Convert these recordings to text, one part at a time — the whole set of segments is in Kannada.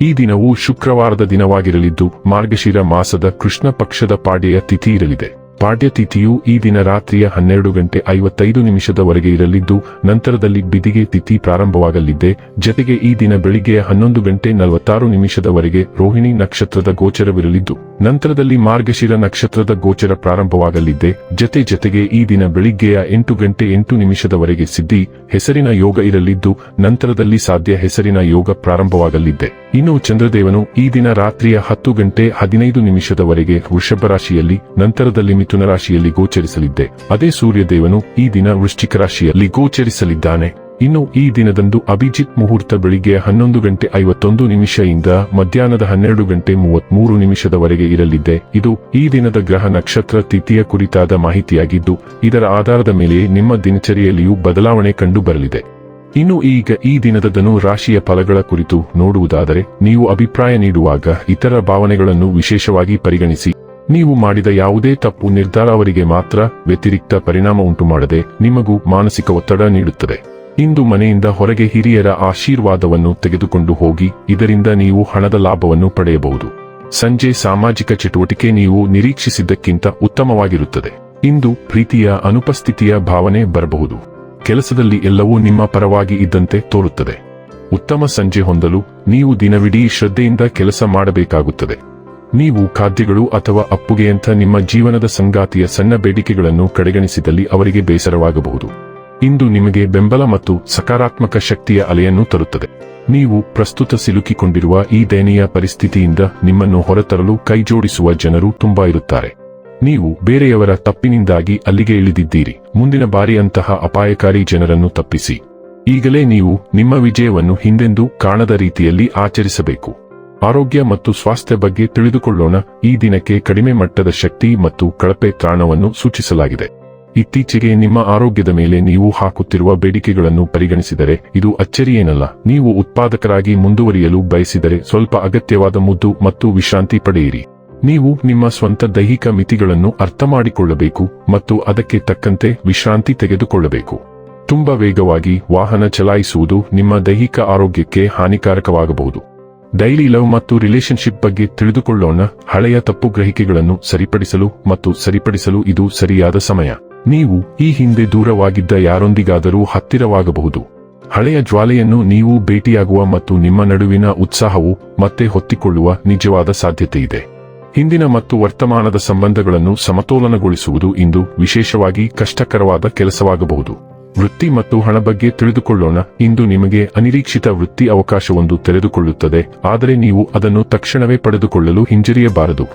ಈ ದಿನವು ಶುಕ್ರವಾರದ ದಿನವಾಗಿರಲಿದ್ದು ಮಾರ್ಗಶಿರ ಮಾಸದ ಕೃಷ್ಣ ಪಕ್ಷದ ಪಾಡ್ಯೆಯ ತಿಥಿ ಇರಲಿದೆ. ಪಾಡ್ಯ ತಿಥಿಯು ಈ ದಿನ ರಾತ್ರಿಯ ಹನ್ನೆರಡು ಗಂಟೆ ಐವತ್ತೈದು ನಿಮಿಷದವರೆಗೆ ಇರಲಿದ್ದು ನಂತರದಲ್ಲಿ ಬಿದಿಗೆ ತಿಥಿ ಪ್ರಾರಂಭವಾಗಲಿದೆ. ಜತೆಗೆ ಈ ದಿನ ಬೆಳಿಗ್ಗೆಯ ಹನ್ನೊಂದು ಗಂಟೆ ನಲವತ್ತಾರು ನಿಮಿಷದವರೆಗೆ ರೋಹಿಣಿ ನಕ್ಷತ್ರದ ಗೋಚರವಿರಲಿದ್ದು ನಂತರದಲ್ಲಿ ಮಾರ್ಗಶಿರ ನಕ್ಷತ್ರದ ಗೋಚರ ಪ್ರಾರಂಭವಾಗಲಿದೆ. ಜತೆ ಜತೆಗೆ ಈ ದಿನ ಬೆಳಿಗ್ಗೆಯ ಎಂಟು ಗಂಟೆ ಎಂಟು ನಿಮಿಷದವರೆಗೆ ಸಿದ್ಧಿ, ಹೆಸರಿನ ಯೋಗ ಇರಲಿದ್ದು ನಂತರದಲ್ಲಿ ಸಾಧ್ಯ ಹೆಸರಿನ ಯೋಗ ಪ್ರಾರಂಭವಾಗಲಿದ್ದೆ ಇನ್ನು ಚಂದ್ರದೇವನು ಈ ದಿನ ರಾತ್ರಿಯ ಹತ್ತು ಗಂಟೆ ಹದಿನೈದು ನಿಮಿಷದವರೆಗೆ ವೃಷಭ ರಾಶಿಯಲ್ಲಿ, ನಂತರದಲ್ಲಿ ಮಿಥುನ ರಾಶಿಯಲ್ಲಿ ಗೋಚರಿಸಲಿದ್ದೆ. ಅದೇ ಸೂರ್ಯದೇವನು ಈ ದಿನ ವೃಶ್ಚಿಕ ರಾಶಿಯಲ್ಲಿ ಗೋಚರಿಸಲಿದ್ದಾನೆ. ಇನ್ನು ಈ ದಿನದಂದು ಅಭಿಜಿತ್ ಮುಹೂರ್ತ ಬೆಳಿಗ್ಗೆ ಹನ್ನೊಂದು ಗಂಟೆ ಐವತ್ತೊಂದು ನಿಮಿಷದಿಂದ ಮಧ್ಯಾಹ್ನದ ಹನ್ನೆರಡು ಗಂಟೆ ಮೂವತ್ಮೂರು ನಿಮಿಷದವರೆಗೆ ಇರಲಿದೆ ಇದು ಈ ದಿನದ ಗ್ರಹ ನಕ್ಷತ್ರ ತಿಥಿಯ ಕುರಿತಾದ ಮಾಹಿತಿಯಾಗಿದ್ದು, ಇದರ ಆಧಾರದ ಮೇಲೆ ನಿಮ್ಮ ದಿನಚರಿಯಲ್ಲಿಯೂ ಬದಲಾವಣೆ ಕಂಡು ಬರಲಿದೆ ಇನ್ನು ಈಗ ಈ ದಿನದ ಧನು ರಾಶಿಯ ಫಲಗಳ ಕುರಿತು ನೋಡುವುದಾದರೆ, ನೀವು ಅಭಿಪ್ರಾಯ ನೀಡುವಾಗ ಇತರ ಭಾವನೆಗಳನ್ನು ವಿಶೇಷವಾಗಿ ಪರಿಗಣಿಸಿ. ನೀವು ಮಾಡಿದ ಯಾವುದೇ ತಪ್ಪು ನಿರ್ಧಾರ ಅವರಿಗೆ ಮಾತ್ರ ವ್ಯತಿರಿಕ್ತ ಪರಿಣಾಮ ಉಂಟು ಮಾಡದೆ ನಿಮಗೂ ಮಾನಸಿಕ ಒತ್ತಡ ನೀಡುತ್ತದೆ. ಇಂದು ಮನೆಯಿಂದ ಹೊರಗೆ ಹಿರಿಯರ ಆಶೀರ್ವಾದವನ್ನು ತೆಗೆದುಕೊಂಡು ಹೋಗಿ, ಇದರಿಂದ ನೀವು ಹಣದ ಲಾಭವನ್ನು ಪಡೆಯಬಹುದು. ಸಂಜೆ ಸಾಮಾಜಿಕ ಚಟುವಟಿಕೆ ನೀವು ನಿರೀಕ್ಷಿಸಿದ್ದಕ್ಕಿಂತ ಉತ್ತಮವಾಗಿರುತ್ತದೆ. ಇಂದು ಪ್ರೀತಿಯ ಅನುಪಸ್ಥಿತಿಯ ಭಾವನೆ ಬರಬಹುದು. ಕೆಲಸದಲ್ಲಿ ಎಲ್ಲವೂ ನಿಮ್ಮ ಪರವಾಗಿ ಇದ್ದಂತೆ ತೋರುತ್ತದೆ. ಉತ್ತಮ ಸಂಜೆ ಹೊಂದಲು ನೀವು ದಿನವಿಡೀ ಶ್ರದ್ಧೆಯಿಂದ ಕೆಲಸ ಮಾಡಬೇಕಾಗುತ್ತದೆ. ನೀವು ಖಾದ್ಯಗಳು ಅಥವಾ ಅಪ್ಪುಗೆಯಂಥ ನಿಮ್ಮ ಜೀವನದ ಸಂಗಾತಿಯ ಸಣ್ಣ ಬೇಡಿಕೆಗಳನ್ನು ಕಡೆಗಣಿಸಿದಲ್ಲಿ ಅವರಿಗೆ ಬೇಸರವಾಗಬಹುದು. ಇಂದು ನಿಮಗೆ ಬೆಂಬಲ ಮತ್ತು ಸಕಾರಾತ್ಮಕ ಶಕ್ತಿಯ ಅಲೆಯನ್ನು ತರುತ್ತದೆ. ನೀವು ಪ್ರಸ್ತುತ ಸಿಲುಕಿಕೊಂಡಿರುವ ಈ ದಯನೀಯ ಪರಿಸ್ಥಿತಿಯಿಂದ ನಿಮ್ಮನ್ನು ಹೊರತರಲು ಕೈಜೋಡಿಸುವ ಜನರು ತುಂಬಾ ಇರುತ್ತಾರೆ. ನೀವು ಬೇರೆಯವರ ತಪ್ಪಿನಿಂದಾಗಿ ಅಲ್ಲಿಗೆ ಇಳಿದಿದ್ದೀರಿ. ಮುಂದಿನ ಬಾರಿ ಅಂತಹ ಅಪಾಯಕಾರಿ ಜನರನ್ನು ತಪ್ಪಿಸಿ. ಈಗಲೇ ನೀವು ನಿಮ್ಮ ವಿಜಯವನ್ನು ಹಿಂದೆಂದೂ ಕಾಣದ ರೀತಿಯಲ್ಲಿ ಆಚರಿಸಬೇಕು. ಆರೋಗ್ಯ ಮತ್ತು ಸ್ವಾಸ್ಥ್ಯ ಬಗ್ಗೆ ತಿಳಿದುಕೊಳ್ಳೋಣ. ಈ ದಿನಕ್ಕೆ ಕಡಿಮೆ ಮಟ್ಟದ ಶಕ್ತಿ ಮತ್ತು ಕಳಪೆ ತ್ರಾಣವನ್ನು ಸೂಚಿಸಲಾಗಿದೆ. ಇತ್ತೀಚೆಗೆ ನಿಮ್ಮ ಆರೋಗ್ಯದ ಮೇಲೆ ನೀವು ಹಾಕುತ್ತಿರುವ ಬೇಡಿಕೆಗಳನ್ನು ಪರಿಗಣಿಸಿದರೆ ಇದು ಅಚ್ಚರಿಯೇನಲ್ಲ. ನೀವು ಉತ್ಪಾದಕರಾಗಿ ಮುಂದುವರಿಯಲು ಬಯಸಿದರೆ ಸ್ವಲ್ಪ ಅಗತ್ಯವಾದ ಮುದ್ದು ಮತ್ತು ವಿಶ್ರಾಂತಿ ಪಡೆಯಿರಿ. ನೀವು ನಿಮ್ಮ ಸ್ವಂತ ದೈಹಿಕ ಮಿತಿಗಳನ್ನು ಅರ್ಥ ಮಾಡಿಕೊಳ್ಳಬೇಕು ಮತ್ತು ಅದಕ್ಕೆ ತಕ್ಕಂತೆ ವಿಶ್ರಾಂತಿ ತೆಗೆದುಕೊಳ್ಳಬೇಕು. ತುಂಬಾ ವೇಗವಾಗಿ ವಾಹನ ಚಲಾಯಿಸುವುದು ನಿಮ್ಮ ದೈಹಿಕ ಆರೋಗ್ಯಕ್ಕೆ ಹಾನಿಕಾರಕವಾಗಬಹುದು. ಡೈಲಿ ಲವ್ ಮತ್ತು ರಿಲೇಶನ್ಶಿಪ್ ಬಗ್ಗೆ ತಿಳಿದುಕೊಳ್ಳೋಣ, ಹಳೆಯ ತಪ್ಪು ಗ್ರಹಿಕೆಗಳನ್ನು ಸರಿಪಡಿಸಲು ಮತ್ತು ಸರಿಪಡಿಸಲು ಇದು ಸರಿಯಾದ ಸಮಯ. ನೀವು ಈ ಹಿಂದೆ ದೂರವಾಗಿದ್ದ ಯಾರೊಂದಿಗಾದರೂ ಹತ್ತಿರವಾಗಬಹುದು. ಹಳೆಯ ಜ್ವಾಲೆಯನ್ನು ನೀವು ಭೇಟಿಯಾಗುವ ಮತ್ತು ನಿಮ್ಮ ನಡುವಿನ ಉತ್ಸಾಹವು ಮತ್ತೆ ಹೊತ್ತಿಕೊಳ್ಳುವ ನಿಜವಾದ ಸಾಧ್ಯತೆಯಿದೆ. ಹಿಂದಿನ ಮತ್ತು ವರ್ತಮಾನದ ಸಂಬಂಧಗಳನ್ನು ಸಮತೋಲನಗೊಳಿಸುವುದು ಇಂದು ವಿಶೇಷವಾಗಿ ಕಷ್ಟಕರವಾದ ಕೆಲಸವಾಗಬಹುದು. ವೃತ್ತಿ ಮತ್ತು ಹಣ ಬಗ್ಗೆ ತಿಳಿದುಕೊಳ್ಳೋಣ. ಇಂದು ನಿಮಗೆ ಅನಿರೀಕ್ಷಿತ ವೃತ್ತಿ ಅವಕಾಶವೊಂದು ತೆರೆದುಕೊಳ್ಳುತ್ತದೆ. ಆದರೆ ನೀವು ಅದನ್ನು ತಕ್ಷಣವೇ ಪಡೆದುಕೊಳ್ಳಲು ಹಿಂಜರಿಯಬಾರದು.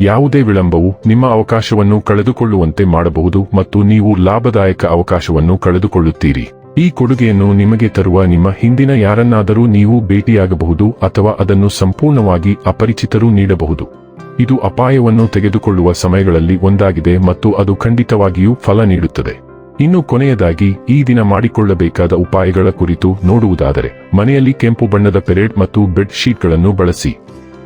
ಯಾವುದೇ ವಿಳಂಬವು ನಿಮ್ಮ ಅವಕಾಶವನ್ನು ಕಳೆದುಕೊಳ್ಳುವಂತೆ ಮಾಡಬಹುದು ಮತ್ತು ನೀವು ಲಾಭದಾಯಕ ಅವಕಾಶವನ್ನು ಕಳೆದುಕೊಳ್ಳುತ್ತೀರಿ. ಈ ಕೊಡುಗೆಯನ್ನು ನಿಮಗೆ ತರುವ ನಿಮ್ಮ ಹಿಂದಿನ ಯಾರನ್ನಾದರೂ ನೀವು ಭೇಟಿಯಾಗಬಹುದು ಅಥವಾ ಅದನ್ನು ಸಂಪೂರ್ಣವಾಗಿ ಅಪರಿಚಿತರು ನೀಡಬಹುದು. ಇದು ಅಪಾಯವನ್ನು ತೆಗೆದುಕೊಳ್ಳುವ ಸಮಯಗಳಲ್ಲಿ ಒಂದಾಗಿದೆ ಮತ್ತು ಅದು ಖಂಡಿತವಾಗಿಯೂ ಫಲ ನೀಡುತ್ತದೆ. ಇನ್ನು ಕೊನೆಯದಾಗಿ, ಈ ದಿನ ಮಾಡಿಕೊಳ್ಳಬೇಕಾದ ಉಪಾಯಗಳ ಕುರಿತು ನೋಡುವುದಾದರೆ, ಮನೆಯಲ್ಲಿ ಕೆಂಪು ಬಣ್ಣದ ಪೆರೇಡ್ ಮತ್ತು ಬೆಡ್ ಶೀಟ್ಗಳನ್ನು ಬಳಸಿ.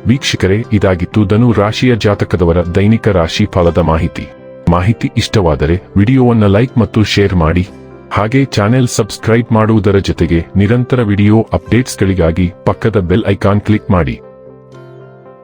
ವೀಕ್ಷಕರೇ, ಇದಾಗಿತ್ತು ಧನು ರಾಶಿಯ ಜಾತಕದವರ ದೈನಿಕ ರಾಶಿ ಫಲದ ಮಾಹಿತಿ. ಮಾಹಿತಿ ಇಷ್ಟವಾದರೆ, ವಿಡಿಯೋವನ್ನು ಲೈಕ್ ಮತ್ತು ಶೇರ್ ಮಾಡಿ. ಹಾಗೆ ಚಾನೆಲ್ ಸಬ್ಸ್ಕ್ರೈಬ್ ಮಾಡುವುದರ ಜೊತೆಗೆ ನಿರಂತರ ವಿಡಿಯೋ ಅಪ್ಡೇಟ್ಸ್ಗಳಿಗಾಗಿ ಪಕ್ಕದ ಬೆಲ್ ಐಕಾನ್ ಕ್ಲಿಕ್ ಮಾಡಿ.